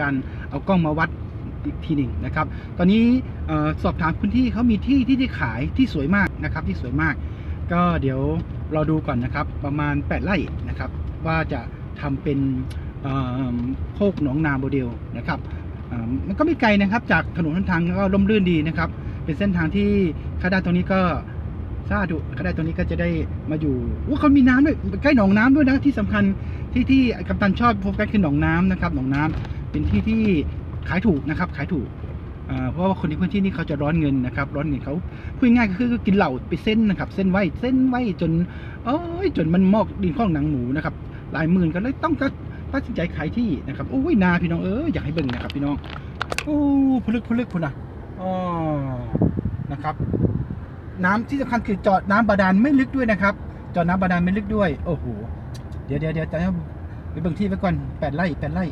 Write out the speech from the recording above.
การเอากล้องมาวัดอีกทีหนึ่งนะครับ ตอนนี้สอบถามพื้นที่เขามีที่ที่ที่ขายที่สวยมากนะครับ ที่สวยมาก ก็เดี๋ยวเราดูก่อนนะครับ ประมาณ 8 ไร่นะครับ ว่าจะทำเป็นโคกหนองนาโมเดลนะครับมันก็ไม่ไกลนะครับ จากถนนหนทางก็ร่มรื่นดีนะครับ เป็นเส้นทางที่ข้าได้ตรงนี้ก็สาธุข้าได้ตรงนี้ก็จะได้มาอยู่ว่าเขามีน้ำด้วยใกล้หนองน้ำด้วยนะที่สำคัญที่ที่กัปตันชอบโฟกัสคือหนองน้ำนะครับหนองน้ำ เป็นที่ที่ขายถูกนะครับ ขายถูกเพราะว่าคนในพื้นที่นี่เขาจะร้อนเงินนะครับ ร้อนเงินเขาพูดง่ายก็คือกินเหล้าไปเส้นนะครับ เส้นไหวเส้นไหวจนเอ้ยจนมันมอกดินข้องหนังหมูนะครับหลายหมื่นก็เลยต้องตัดสินใจขายที่นะครับโอ้ยนาพี่น้องเอออยากให้เบิ่งนะครับ พี่น้องโอ้พลึกพลึกพุ่นนะอ๋อนะครับ น้ำที่สำคัญคือจาะน้ำบาดาลไม่ลึกด้วยนะครับจาะน้ำบาดาลไม่ลึกด้วย โอ้โหเดี๋ยวเดี๋ยวเดี๋ยวจะไปเบิ่งที่ไว้ก่อนแปดไร่แปดไร่